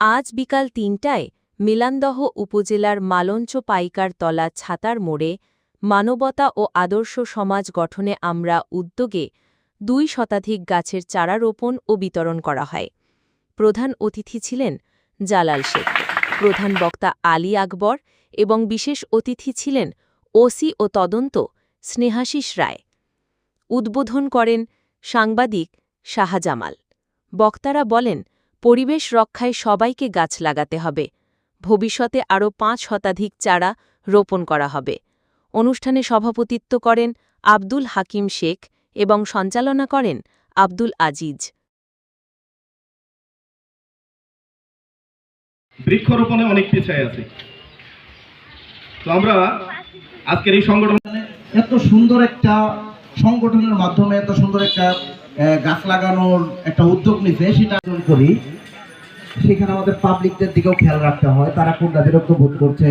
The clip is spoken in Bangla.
আজ বিকাল তিনটায় মিলানদহ উপজেলার মালঞ্চ পাইকার তলা ছাতার মোড়ে মানবতা ও আদর্শ সমাজ গঠনে আমরা উদ্যোগে দুই শতাধিক গাছের চারা রোপণ ও বিতরণ করা হয়। প্রধান অতিথি ছিলেন জালাল শেখ, প্রধান বক্তা আলী আকবর এবং বিশেষ অতিথি ছিলেন ওসি ও তদন্ত স্নেহাশিস রায়। উদ্বোধন করেন সাংবাদিক শাহজামাল। বক্তারা বলেন পরিবেশ রক্ষায় সবাইকে গাছ লাগাতে হবে। ভবিষ্যতে আরও পাঁচ শতাধিক চারা রোপণ করা হবে। অনুষ্ঠানে সভাপতিত্ব করেন আব্দুল হাকিম শেখ এবং সঞ্চালনা করেন আব্দুল আজিজ। বৃক্ষরোপণে অনেক পিছিয়ে আছে। তো আমরা আজকের এই সংগঠন এত সুন্দর একটা সংগঠনের মাধ্যমে এত সুন্দর একটা গাছ লাগানোর একটা উদ্যোগ নিছে সেটা করি। সেখানে আমাদের পাবলিকদের দিকেও খেয়াল রাখতে হয়, তারা কোনটা বিরক্ত বোধ করছে।